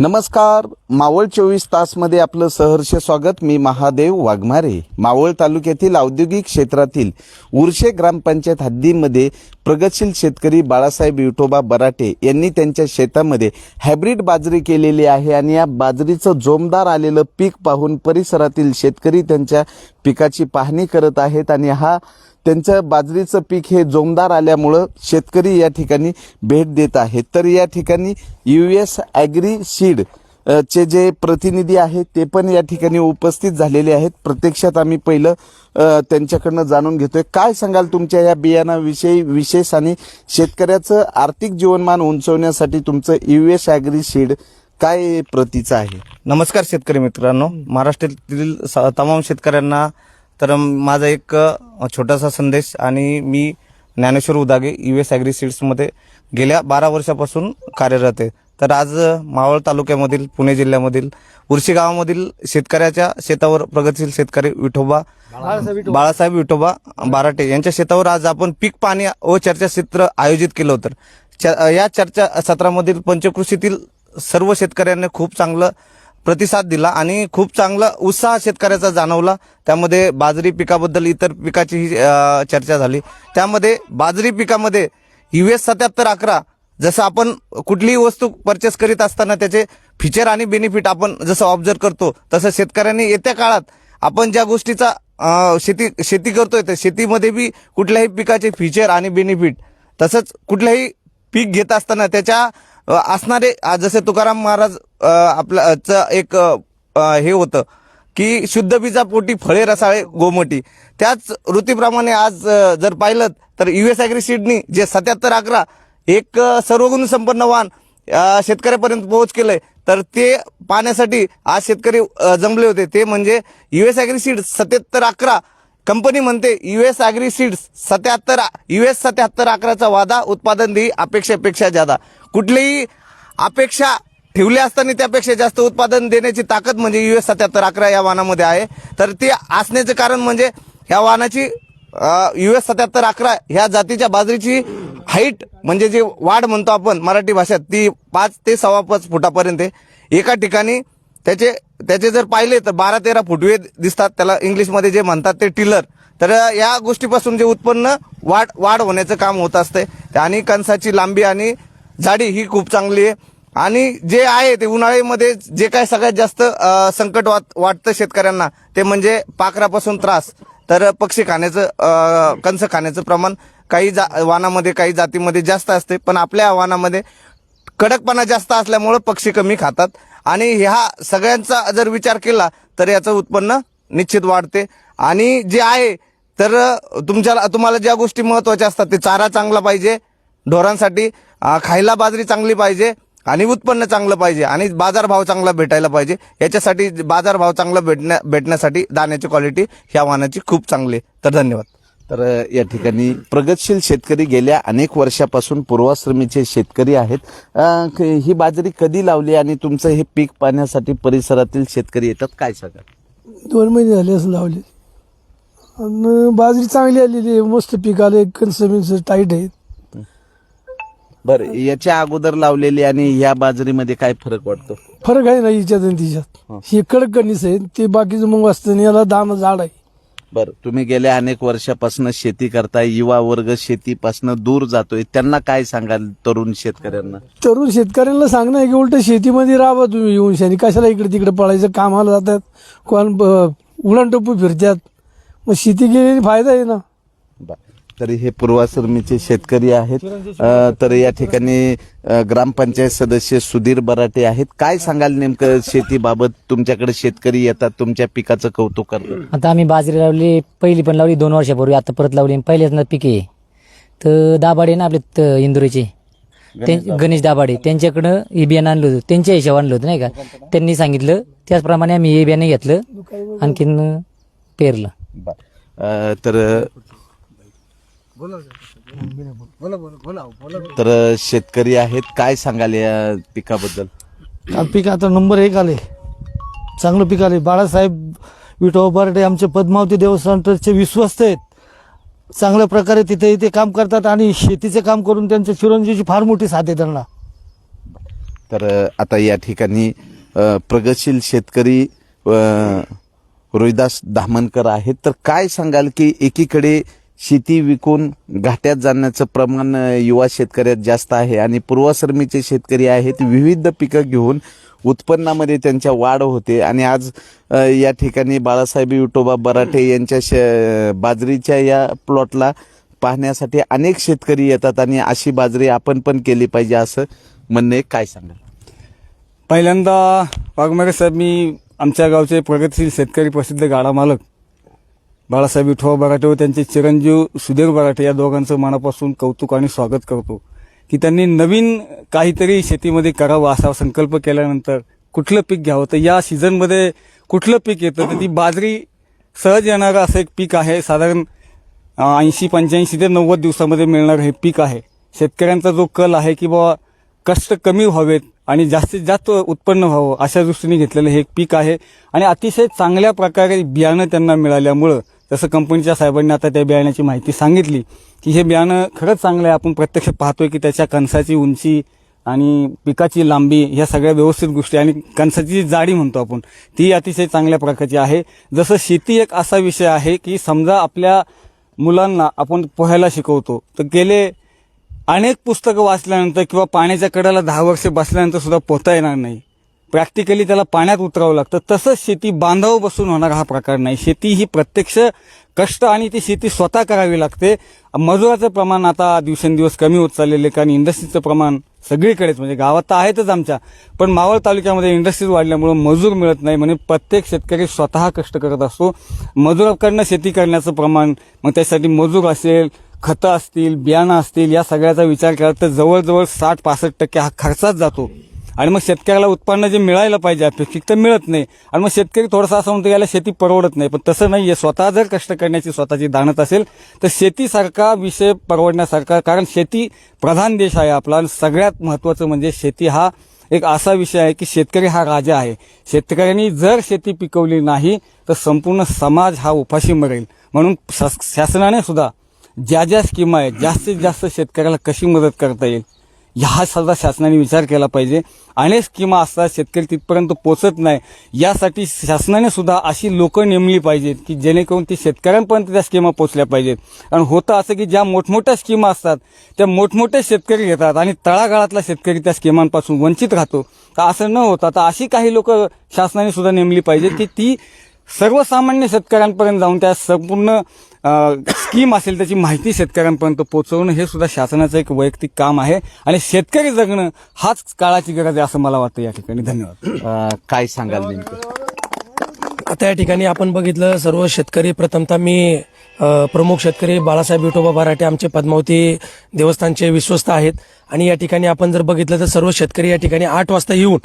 नमस्कार. मावळ चोवीस तासमध्ये आपलं सहर्ष स्वागत. मी महादेव वाघमारे. मावळ तालुक्यातील औद्योगिक क्षेत्रातील उर्शे ग्रामपंचायत हद्दीमध्ये प्रगतशील शेतकरी बाळासाहेब विठोबा बराटे यांनी त्यांच्या शेतामध्ये हायब्रिड बाजरी केलेली आहे आणि या बाजरीचं जोमदार आलेलं पीक पाहून परिसरातील शेतकरी त्यांच्या पिकाची पाहणी करत आहेत आणि हा त्यांचं बाजरीचं पीक हे जोमदार आल्यामुळं शेतकरी या ठिकाणी भेट देत आहेत. तर या ठिकाणी यू एस ॲग्री सीड चे जे प्रतिनिधी आहेत ते पण या ठिकाणी उपस्थित झालेले आहेत. प्रत्यक्षात आम्ही पहिलं त्यांच्याकडनं जाणून घेतोय. काय सांगाल तुमच्या या बियाणाविषयी विशेष आणि शेतकऱ्याचं आर्थिक जीवनमान उंचवण्यासाठी तुमचं यू एस ॲग्री सीड काय प्रतीचं आहे? नमस्कार शेतकरी मित्रांनो. महाराष्ट्रातील स- तमाम शेतकऱ्यांना तर माझा एक छोटासा संदेश आणि मी Dnyaneshwar Udage U S agri सीड्समध्ये गेल्या बारा वर्षापासून कार्यरत आहे. तर आज मावळ तालुक्यामधील पुणे जिल्ह्यामधील उर्शी गावामधील शेतकऱ्याच्या शेतावर प्रगतशील शेतकरी विठोबा बाळासाहेब विठोबा बाराटे यांच्या शेतावर आज आपण पीक पाणी व चर्चासत्र आयोजित केलं होतं. या चर्चा सत्रामधील पंचकृषीतील सर्व शेतकऱ्यांनी खूप चांगलं प्रतिसाद दिला आणि खूप चांगला उत्साह शेतकऱ्याचा जाणवला. त्यामध्ये बाजरी पिकाबद्दल इतर पिकाचीही चर्चा झाली. त्यामध्ये बाजरी पिकामध्ये यू एस सत्याहत्तर अकरा जसं आपण कुठलीही वस्तू परचेस करीत असताना त्याचे फीचर आणि बेनिफिट आपण जसं ऑब्झर्व करतो तसं शेतकऱ्यांनी येत्या काळात आपण ज्या गोष्टीचा शेती शेती करतोय तर शेतीमध्ये बी कुठल्याही पिकाचे फीचर आणि बेनिफिट तसंच कुठल्याही पीक घेत असताना त्याच्या असणारे जसे तुकाराम महाराज आपलं एक हे होतं की शुद्ध बीजा पोटी फळे रसाळे गोमटी. त्याच वृत्तीप्रमाणे आज जर पाहिलं तर युएस अॅग्री सीडनी जे सत्याहत्तर अकरा एक सर्वगुण संपन्न वाहन शेतकऱ्यापर्यंत पोहोच केलंय तर ते पाहण्यासाठी आज शेतकरी जमले होते. ते म्हणजे युएस अॅग्री सीड सत्याहत्तर अकरा कंपनी म्हणते युएस ॲग्री सीड्स सत्याहत्तर युएस सत्याहत्तर अकराचा वादा उत्पादन देई अपेक्षेपेक्षा जादा कुठलीही अपेक्षा ठेवली असताना त्यापेक्षा जास्त उत्पादन देण्याची ताकद म्हणजे युएस सत्याहत्तर अकरा या वाहनामध्ये आहे. तर ते असण्याचं कारण म्हणजे ह्या वाहनाची युएस सत्याहत्तर अकरा ह्या जातीच्या बाजरीची हाईट म्हणजे जे वाढ म्हणतो आपण मराठी भाषेत ती पाच ते सव्वा पाच फुटापर्यंत आहे. एका ठिकाणी त्याचे त्याचे जर पाहिले तर बारा तेरा फुटवे दिसतात. त्याला इंग्लिशमध्ये जे म्हणतात ते टिलर. तर या गोष्टीपासून जे उत्पन्न वाढ वाढ होण्याचं काम होत असते आणि कणसाची लांबी आणि जाडी ही खूप चांगली आहे. आणि जे आहे ते उन्हाळ्यामध्ये जे काय सगळ्यात जास्त संकट वाट वाटतं शेतकऱ्यांना ते म्हणजे पाखरापासून त्रास. तर पक्षी खाण्याचं अ, कंस खाण्याचं प्रमाण काही जा वानामध्ये काही जातीमध्ये जास्त असते. पण आपल्या वानामध्ये कडकपणा जास्त असल्यामुळं पक्षी कमी खातात. आणि ह्या सगळ्यांचा जर विचार केला तर याचं उत्पन्न निश्चित वाढते. आणि जे आहे तर तुमच्या तुम्हाला ज्या गोष्टी महत्त्वाच्या असतात ते चारा चांगला पाहिजे ढोरांसाठी खायला बाजरी चांगली पाहिजे आणि उत्पन्न चांगलं पाहिजे आणि बाजारभाव चांगला भेटायला पाहिजे. याच्यासाठी बाजारभाव चांगला भेटण्या भेटण्यासाठी दाण्याची क्वालिटी ह्या वाहनाची खूप चांगली आहे. तर धन्यवाद. तर या ठिकाणी प्रगतशील शेतकरी गेल्या अनेक वर्षापासून पूर्वाश्रमीचे शेतकरी आहेत. ही बाजरी कधी लावली आणि तुमचं हे पीक पाहण्यासाठी परिसरातील शेतकरी येतात? काय सांगा दोन महिने झाले असं लावले. आणि बाजरी चांगली आलेली आहे मस्त पीक आले कणस बिनस टाईट आहेत बरं याच्या अगोदर लावलेली आणि ह्या बाजरीमध्ये काय फरक वाटतो? फरक आहे ना हिच्यात आणि तिच्यात. हे. कडक कणीस आहे ते बाकीचं मग असतं आणि याला दाना झाड आहे. बरं. तुम्ही गेल्या अनेक वर्षापासून शेती करताय युवा वर्ग शेतीपासून दूर जातोय. त्यांना काय सांगाल तरुण शेतकऱ्यांना? तरुण शेतकऱ्यांना सांगणं आहे की उलट शेतीमध्ये राहा तुम्ही येऊन शानी कशाला इकडे तिकडे पळायचं? कामाला जातात. कोण उडण टप्पू फिरतात. मग शेती केलेली फायदा आहे ना. बरं. तर हे पूर्वाश्रमीचे शेतकरी आहेत. तर या ठिकाणी ग्रामपंचायत सदस्य सुधीर बराटे आहेत. काय सांगाल नेमकं शेतीबाबत? तुमच्याकडे शेतकरी येतात तुमच्या पिकाचं कौतुक करतात. आता आम्ही बाजरी लावली पहिली पण लावली दोन वर्षापूर्वी. आता परत लावली आणि पहिल्याच ना पिके. तर दाबाडे ना आपले त- इंदोरीचे. ते- गणेश दाबाडे त्यांच्याकडं हे बियाणं आणलं होतं. त्यांच्या हिशोब आणलं होतं नाही का? त्यांनी सांगितलं. त्याचप्रमाणे आम्ही हे बियाणं घेतलं. आणखीन पेरलं. अ, तर तर शेतकरी आहेत काय सांगाल या पिकाबद्दल? हा पीक आता नंबर एक आले. चांगलं पीक आले. बाळासाहेब विठोबा बर्डे आमचे पद्मावती देवस्थान ट्रस्टचे विश्वस्त आहेत. चांगल्या प्रकारे तिथे इथे काम करतात आणि शेतीचे काम करून त्यांच्या चिरंजीवची फार मोठी साथ आहे त्यांना. तर आता या ठिकाणी अ, प्रगतशील शेतकरी अ, रोहिदास धामणकर आहेत. तर काय सांगाल की एकीकडे शेती विकून घाट्यात जाण्याचं प्रमाण युवा शेतकऱ्यात जास्त आहे आणि पूर्वसरमीचे शेतकरी आहेत विविध पिकं घेऊन उत्पन्नामध्ये त्यांच्या वाढ होते. आणि आज या ठिकाणी बाळासाहेब विठोबा बराठे यांच्या शे बाजरीच्या या प्लॉटला पाहण्यासाठी अनेक शेतकरी येतात आणि अशी बाजरी आपण पण केली पाहिजे असं म्हणणं काय सांगाल? पहिल्यांदा वाघमारे साहेब मी आमच्या गावचे प्रगतशील शेतकरी प्रसिद्ध गाडा मालक. बाळासाहेब विठोबा बराटे व त्यांचे चिरंजीव सुधीर बराटे या दोघांचं मनापासून कौतुक आणि स्वागत करतो. की त्यांनी नवीन काहीतरी शेतीमध्ये करावं असा संकल्प केल्यानंतर कुठलं पीक घ्यावं? तर या सीझनमध्ये कुठलं पीक येतं? तर ती बाजरी सहज येणारं असं एक पीक आहे. साधारण ऐंशी पंच्याऐंशी ते नव्वद दिवसामध्ये मिळणारं हे पीक आहे. शेतकऱ्यांचा जो कल आहे की बाबा कष्ट कमी व्हावेत आणि जास्तीत जास्त उत्पन्न व्हावं अशा दृष्टीने घेतलेलं हे एक पीक आहे. आणि अतिशय चांगल्या प्रकारे बियाणं त्यांना मिळाल्यामुळं जसं कंपनीच्या साहेबांनी आता त्या बियाण्याची माहिती सांगितली की हे बियाणं खरंच चांगलं आहे. आपण प्रत्यक्ष पाहतोय की त्याच्या कणसाची उंची आणि पिकाची लांबी ह्या सगळ्या व्यवस्थित गोष्टी आणि कणसाची जी जाडी म्हणतो आपण ती अतिशय चांगल्या प्रकारची आहे. जसं शेती एक असा विषय आहे की समजा आपल्या मुलांना आपण पोहायला शिकवतो तर गेले अनेक पुस्तकं वाचल्यानंतर किंवा पाण्याच्या कड्याला दहा वर्ष बसल्यानंतर सुद्धा पोहता येणार नाही. प्रॅक्टिकली त्याला पाण्यात उतरावं लागतं. तसंच शेती बांधाव बसून होणार हा प्रकार नाही. शेती ही प्रत्यक्ष कष्ट आणि ती शेती स्वतः करावी लागते. मजुराचं प्रमाण आता दिवसेंदिवस कमी होत चाललेलं आहे. कारण इंडस्ट्रीचं प्रमाण सगळीकडेच म्हणजे गावात तर आहेतच आमच्या. पण मावळ तालुक्यामध्ये इंडस्ट्रीज वाढल्यामुळे मजूर मिळत नाही म्हणजे प्रत्येक शेतकरी स्वतः कष्ट करत असतो. मजुराकडनं शेती करण्याचं प्रमाण मग त्यासाठी मजूर असेल खतं असतील बियाणं असतील या सगळ्याचा विचार केला तर जवळजवळ साठ पासष्ट टक्के हा खर्चाच जातो. आणि मग शेतकऱ्याला उत्पन्न जे मिळायला पाहिजे अपेक्षित तर मिळत नाही. आणि मग शेतकरी थोडासा असं म्हणतो याला शेती परवडत नाही. पण तसं नाही आहे स्वतः जर कष्ट करण्याची स्वतःची दाणत असेल तर शेतीसारखा विषय परवडण्यासारखा कारण शेती प्रधान देश आहे आपला. आणि सगळ्यात महत्त्वाचं म्हणजे शेती हा एक असा विषय आहे की शेतकरी हा राजा आहे. शेतकऱ्यांनी जर शेती पिकवली नाही तर संपूर्ण समाज हा उपाशी मरेल. म्हणून शास- शासनाने सुद्धा ज्या ज्या स्कीम आहेत जास्तीत जास्त शेतकऱ्याला कशी मदत करता येईल? ह्या सुद्धा शासनाने विचार केला पाहिजे. अनेक स्कीमा असतात शेतकरी तिथपर्यंत पोचत नाही. यासाठी शासनाने सुद्धा अशी लोकं नेमली पाहिजेत की जेणेकरून ती शेतकऱ्यांपर्यंत त्या स्कीमा पोचल्या पाहिजेत. कारण होतं असं की ज्या मोठमोठ्या स्कीमा असतात त्या मोठमोठे शेतकरी घेतात आणि तळागाळातला शेतकरी त्या स्कीमांपासून वंचित राहतो. तर असं न होता तर अशी काही लोक शासनाने सुद्धा नेमली पाहिजेत की ती सर्वसामान्य शेतकऱ्यांपर्यंत जाऊन त्या संपूर्ण स्कीम असेल त्याची माहिती शेतकऱ्यांपर्यंत पोहोचवणं हे सुद्धा शासनाचं एक वैयक्तिक काम आहे. आणि शेतकरी जगणं हाच काळाची गरज आहे असं मला वाटतं या ठिकाणी. धन्यवाद. काय सांगाल नेमकं? आता या ठिकाणी आपण बघितलं सर्व शेतकरी प्रथमतः मी प्रमुख शेतकरी बाळासाहेब विठोबा बराटे आमचे पद्मावती देवस्थानचे विश्वस्त आहेत. आणि या ठिकाणी आपण जर बघितलं तर सर्व शेतकरी या ठिकाणी आठ वाजता येऊन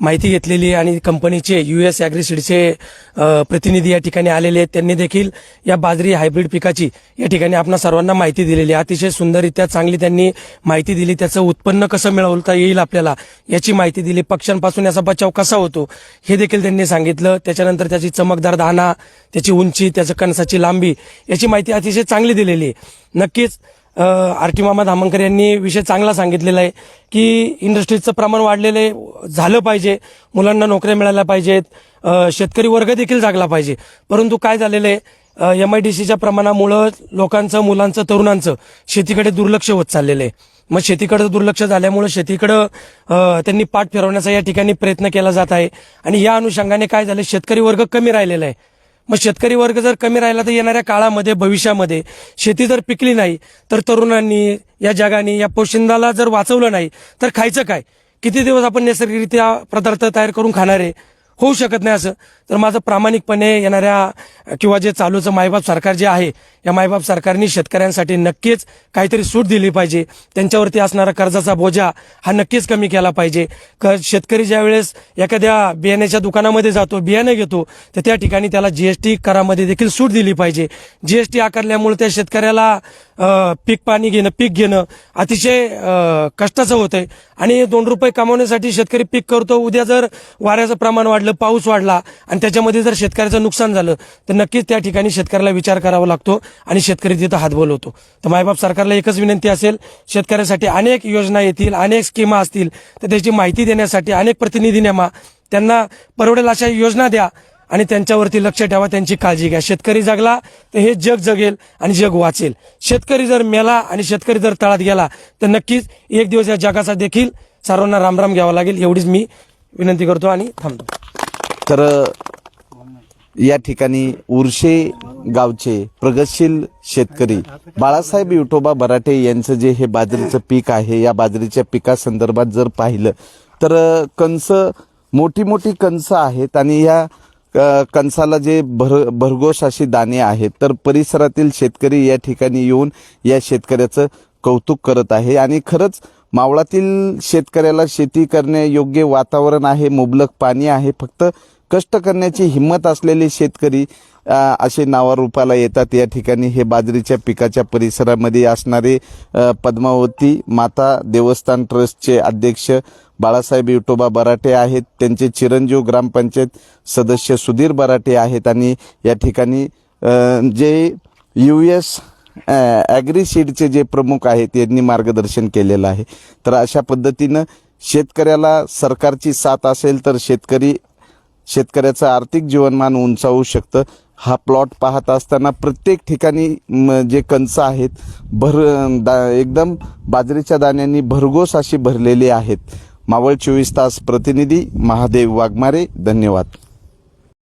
माहिती घेतलेली आहे आणि कंपनीचे यू एस ॲग्रिसिडचे प्रतिनिधी या ठिकाणी आलेले आहेत. त्यांनी देखील या बाजरी हायब्रिड पिकाची या ठिकाणी आपण सर्वांना माहिती दिलेली आहे. अतिशय सुंदररित्या चांगली त्यांनी माहिती दिली. त्याचं उत्पन्न कसं मिळवता येईल आपल्याला याची माहिती दिली. पक्ष्यांपासून याचा बचाव कसा होतो हे देखील त्यांनी सांगितलं. त्याच्यानंतर त्याची चमकदार दाना त्याची उंची त्याचं कणसाची लांबी याची माहिती अतिशय चांगली दिलेली आहे. नक्कीच आर टी मामा धामणकर यांनी विषय चांगला सांगितलेला आहे की इंडस्ट्रीजचं प्रमाण वाढलेलं आहे झालं पाहिजे मुलांना नोकऱ्या मिळाल्या पाहिजेत शेतकरी वर्ग देखील जागला पाहिजे. परंतु काय झालेलं आहे? एम आय डी सीच्या प्रमाणामुळं लोकांचं मुलांचं तरुणांचं शेतीकडे दुर्लक्ष होत चाललेलं आहे. मग शेतीकडे दुर्लक्ष झाल्यामुळे शेतीकडं त्यांनी पाठ फिरवण्याचा या ठिकाणी प्रयत्न केला जात आहे. आणि या अनुषंगाने काय झालं? शेतकरी वर्ग कमी राहिलेला आहे. मग शेतकरी वर्ग जर कमी राहिला तर येणाऱ्या काळामध्ये भविष्यामध्ये शेती जर पिकली नाही तर तरुणांनी या जगाने या पोशिंदाला जर वाचवलं नाही तर खायचं काय? किती दिवस आपण नैसर्गिकरित्या पदार्थ तयार करून खाणार आहे? होऊ शकत नाही असं. तर माझं प्रामाणिकपणे येणाऱ्या किंवा जे चालूचं मायबाप सरकार जे आहे या मायबाप सरकारने शेतकऱ्यांसाठी नक्कीच काहीतरी सूट दिली पाहिजे. त्यांच्यावरती असणारा कर्जाचा बोजा हा नक्कीच कमी केला पाहिजे. क शेतकरी ज्यावेळेस एखाद्या बियाण्याच्या दुकानामध्ये जातो बियाणं घेतो तर त्या ठिकाणी त्याला जीएसटी करामध्ये देखील सूट दिली पाहिजे. जीएसटी आकारल्यामुळे त्या शेतकऱ्याला पीक पाणी घेणं पीक घेणं अतिशय कष्टाचं कष्टाचं होतंय. आणि दोन रुपये कमावण्यासाठी शेतकरी पीक करतो. उद्या जर वाऱ्याचं प्रमाण वाढलं पाऊस वाढला आणि त्याच्यामध्ये जर शेतकऱ्याचं नुकसान झालं तर नक्कीच त्या ठिकाणी शेतकऱ्याला विचार करावा लागतो. आणि शेतकरी तिथं हात. बोलवतो तर मायबाप सरकारला एकच विनंती असेल शेतकऱ्यासाठी अनेक योजना येतील अनेक स्कीमा असतील तर त्याची माहिती देण्यासाठी अनेक प्रतिनिधी नेमा त्यांना परवडेल अशा योजना द्या आणि त्यांच्यावरती लक्ष ठेवा त्यांची काळजी घ्या. शेतकरी जगला तर हे जग जगेल आणि जग वाचेल. शेतकरी जर मेला आणि शेतकरी जर तळात गेला तर नक्कीच एक दिवस या जगाचा देखील सर्वांना रामराम घ्यावा लागेल एवढीच मी विनंती करतो आणि थांबतो. तर या ठिकाणी उर्शे गावचे प्रगतशील शेतकरी बाळासाहेब विठोबा बराटे यांचं जे हे बाजरीचं पीक आहे या बाजरीच्या पिकासंदर्भात जर पाहिलं तर कंस मोठी मोठी कंस आहेत आणि या कणसाला जे भर भरघोस अशी दाणे आहेत तर परिसरातील शेतकरी या ठिकाणी येऊन या शेतकऱ्याचं कौतुक करत आहे. आणि खरंच मावळातील शेतकऱ्याला शेती करण्यायोग्य वातावरण आहे मुबलक पाणी आहे फक्त कष्ट करण्याची हिंमत असलेले शेतकरी असे नावारूपाला येतात. या ठिकाणी हे बाजरीच्या पिकाच्या परिसरामध्ये असणारे पद्मावती माता देवस्थान ट्रस्टचे अध्यक्ष बाळासाहेब युटोबा बराटे आहेत. त्यांचे चिरंजीव ग्रामपंचायत सदस्य सुधीर बराटे आहेत. आणि या ठिकाणी जे यू एस ॲग्रीसीडचे जे प्रमुख आहेत यांनी मार्गदर्शन केलेलं आहे. तर अशा पद्धतीनं शेतकऱ्याला सरकारची साथ असेल तर शेतकरी शेतकऱ्याचं आर्थिक जीवनमान उंचावू शकतं. हा प्लॉट पाहत असताना प्रत्येक ठिकाणी म, जे कंच आहेत भर दा एकदम बाजरीच्या दाण्यांनी भरघोस अशी भरलेली आहेत. मावळ चोवीस तास प्रतिनिधी महादेव वाघमारे धन्यवाद.